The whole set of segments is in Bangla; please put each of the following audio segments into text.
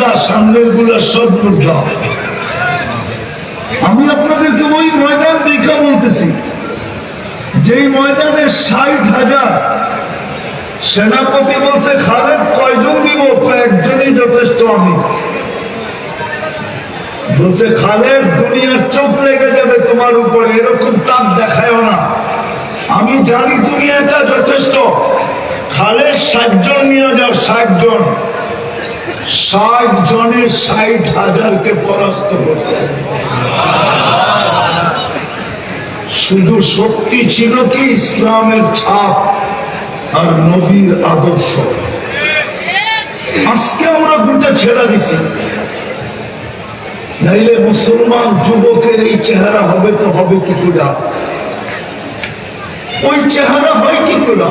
জিন্দা সামনেরগুলা সব মুর্দা আমি আপনাদেরকে ওই ময়দান দেখা বলতেছি, যেই ময়দানে ষাট হাজার সেনাপতি বলছে, খালেদ, কয়জন দিব? কয়েকজনই যথেষ্ট আমি। বলছে, খালেদ, দুনিয়ার চোখ লেগে যাবে তোমার উপরে, এরকম তাপ দেখায় না। আমি জানি তুমি দুনিয়াটা যথেষ্ট। খালেদ ষাট নিয়ে যাও ষাট ষাট জনের ষাট হাজারকে পরাস্ত করছে। শুধু শক্তি ছিল কি? ইসলামের ছাপ আর নবীর আদর্শ। আজকে আমরা দুটা ছেড়া দিছি। নাইলে মুসলমান যুবকের এই চেহারা হবে তো হবে কি করে? ওই চেহারা হয় কি করে?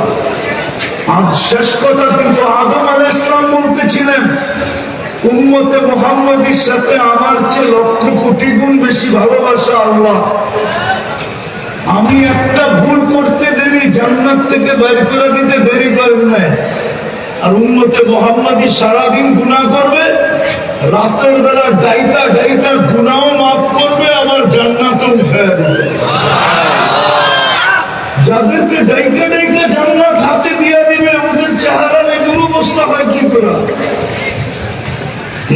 আজ শেষ কথা কিন্তু আদম আল ইসলাম বলতেছিলেন, উম্মতে মোহাম্মদের সাথে আমার চেয়ে লক্ষ কোটি গুণ বেশি ভালোবাসা আল্লাহ। আমি একটা ভুল করতে দেরি, জান্নাত থেকে বের করে দিতে দেরি করেন নাই। আর উন্মতে মোহাম্মদী সারাদিন গুণা করবে, রাতের বেলা ডাইকা ডাইকা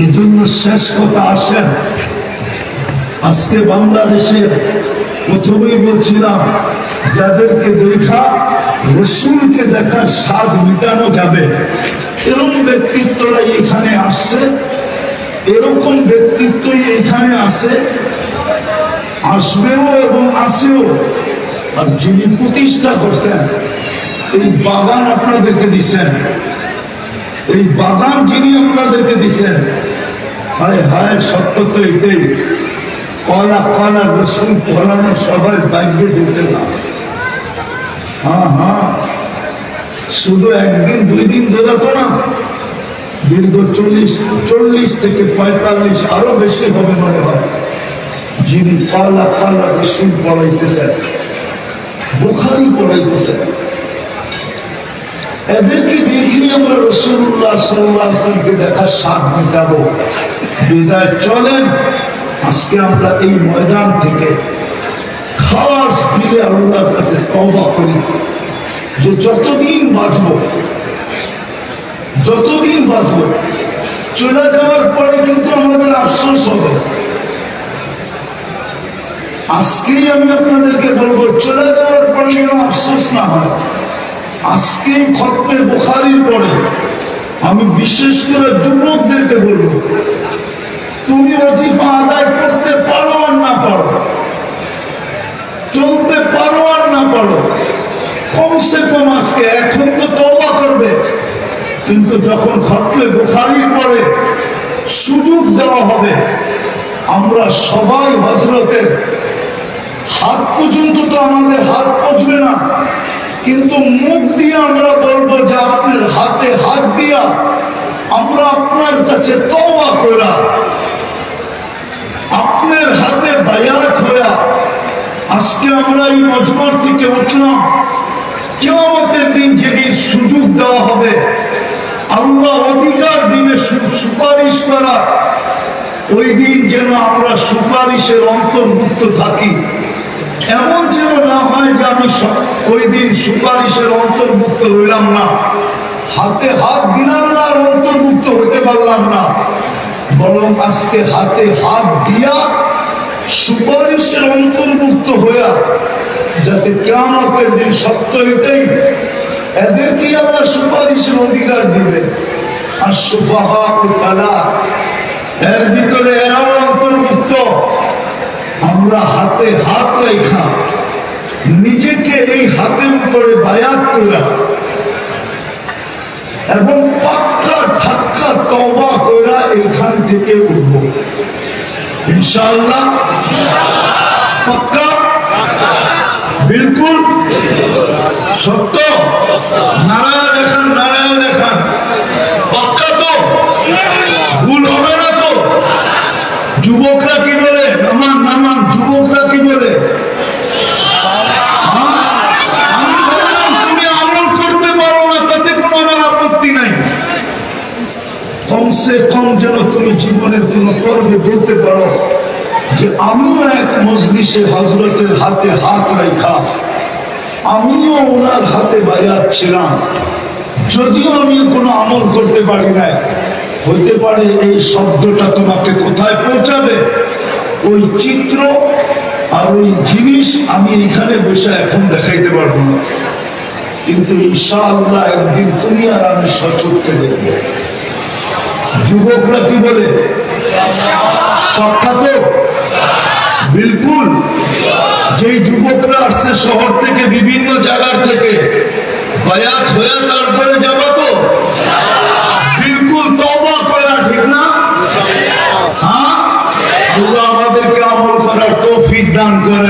এই জন্য শেষ কথা আসেন আজকে বাংলাদেশের প্রথমেই বলছিলাম, যাদেরকে দেখা, রসুলকে দেখার স্বাদ মিটানো যাবে। এরকম ব্যক্তিত্বরা এখানে আসছে। এরকম ব্যক্তিত্বই এখানে আসে আসবেও এবং আসেও আর যিনি প্রতিষ্ঠা করছেন, এই বাগান আপনাদেরকে দিছেন এই বাগান যিনি আপনাদেরকে দিছেন হায় হায়, সত্য তো এটাই। কলা কলা রসুন ফলানো সবাই ভাগ্যে জুটে না। হ্যাঁ হ্যাঁ শুধু একদিন, দুই দিন ধরে তো না। দীর্ঘ চল্লিশ চল্লিশ থেকে পঁয়তাল্লিশ আরও বেশি হবে মনে হয়। যিনি কলা কলা রসুন পড়াইতেছেন বোখারি পড়াইতেছেন এদেরকে দেখি আমরা রসুল্লাহ সাল্লাহকে দেখার স্বাদ মেটাবো। বিদায় চলেন, আজকে আমরা এই ময়দান থেকে খাস দিলে আল্লাহর কাছে তবা করি। যে যতদিন বাঁচব যতদিন বাঁচব, চলে যাওয়ার পরে কিন্তু আমাদের আফসোস হবে। আজকেই আমি আপনাদেরকে বলব, চলে যাওয়ার পরে যেন আফসোস না হয়। আজকেই খতমে বোখারির পরে আমি বিশেষ করে যুবকদেরকে বলব, তুমি অজিফা আদায় করতে পারো আর না পারো, চলতে পারো আর না পারো, কমসে কম আজকে এখন তো তবা করবে, কিন্তু যখন খতমে বোখারির পরে সুযোগ দেওয়া হবে, আমরা সবাই হজরতের হাত পর্যন্ত তো আমাদের কিন্তু মুখ দিয়ে আমরা বলব যে আপনার হাতে হাত দিয়া আমরা আপনার কাছে তওবা করা আপনার হাতে বায়াত হইয়া আজকে আমরা এই মজমার থেকে উঠলাম। কেউ আমাদের দিন যেদিন সুযোগ দেওয়া হবে, আল্লাহ অধিকার দিনে সুপারিশ করা, ওই দিন যেন আমরা সুপারিশের অন্তর্ভুক্ত থাকি। এমন যেন না হয় যে আমি স- ওই দিন সুপারিশের অন্তর্ভুক্ত হইলাম না। হাতে হাত দিলাম না আর অন্তর্ভুক্ত হতে পারলাম না। বরং আজকে হাতে হাত দিয়া সুপারিশের অন্তর্ভুক্ত হইয়া যাতে কেমতের দিন সত্য এটাই এদেরকেই আমরা সুপারিশের অধিকার দিবে। আর সুফাহা ফালা এর ভিতরে এরাও অন্তর্ভুক্ত। আমরা হাতে হাত রেখা নিজেকে এই হাতের উপরে বায়াত করা এবং পাক্কা ঠাক্কা তবা করা এখান থেকে উঠব। ইনশাল্লাহ পাক্কা বিলকুল। সত্য? নারায়ণ দেখান, নারায়ণ পাক্কা তো ভুল হবে না তো যুবকরা কি বলে নামান নামান যুবকরা কি বলে হ্যাঁ? আমি বললাম তুমি আমল করতে পারো না তাতে কোনো আমার আপত্তি নাই কমসে কম এবং যেন তুমি জীবনের কোন পর্বে বলতে পারো যে আমিও এক মজলিসে হজরতের হাতে হাত রেখা আমিও ওনার হাতে বাজাচ্ছিলাম যদিও আমি কোনো আমল করতে পারি নাই। হইতে পারে এই শব্দটা তোমাকে কোথায় পৌঁছাবে? ওই চিত্র আর ওই জিনিস আমি এখানে বসে এখন দেখাইতে পারব না। কিন্তু ইনশাআল্লাহ একদিন তুমি আর আমি সচক্ষে দেখব। যুবকরা কি বলে? পাক্কা তো বিলকুল। যেই যুবকরা আসছে শহর থেকে বিভিন্ন জায়গার থেকে, বায়াত হয়ে তারপরে যাব তো? বিলকুল করা না? হ্যাঁ? আমাদেরকে আমল করার তৌফিক দান করেন।